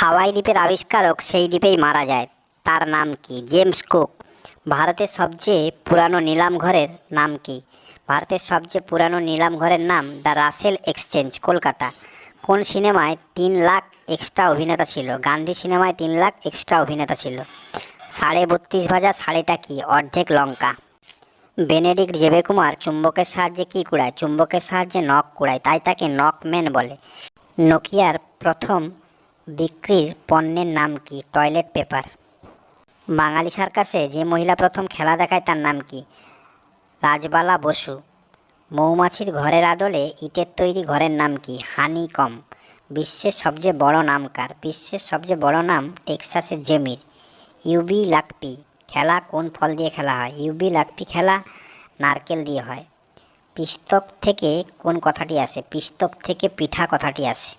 হাওয়াই দ্বীপের আবিষ্কারক সেই দ্বীপেই মারা যায়। তার নাম কি? James Cook. ভারতের সবচেয়ে পুরানো নিলাম ঘরের নাম কি? ভারতের সবচেয়ে পুরানো নিলাম ঘরের নাম দ্য রাসেল এক্সচেঞ্জ, কলকাতা। কোন সিনেমায় তিন লাখ এক্সট্রা অভিনেতা ছিল? গান্ধী সিনেমায় তিন লাখ এক্সট্রা অভিনেতা ছিল। সাড়ে বত্রিশ ভাজা সাড়েটা কি? অর্ধেক লঙ্কা। বেনেডিক্ট জেবেকুমার চুম্বকের সাহায্যে কী কুড়ায়? চুম্বকের সাহায্যে নখ কুড়ায়, তাই তাকে নখ নকম্যান বলে। নোকিয়ার প্রথম বিক্রির পণ্যের নাম কি? Toilet paper. বাঙালি সার্কাসে যে মহিলা প্রথম খেলা দেখায় তার নাম কি? রাজবালা বসু। মৌমাছির ঘরের আদলে ইটের তৈরি ঘরের নাম কি? হানি কম। বিশ্বের সবচেয়ে বড় নাম কার বিশ্বের সবচেয়ে বড় নাম টেক্সাসের জেমির। ইউবি লাকপি। খেলা কোন ফল দিয়ে খেলা হয়? ইউবি লাকপি খেলা নারকেল দিয়ে হয়। পিস্তক থেকে কোন কথাটি আসে? পিস্তক থেকে পিঠা কথাটি আসে।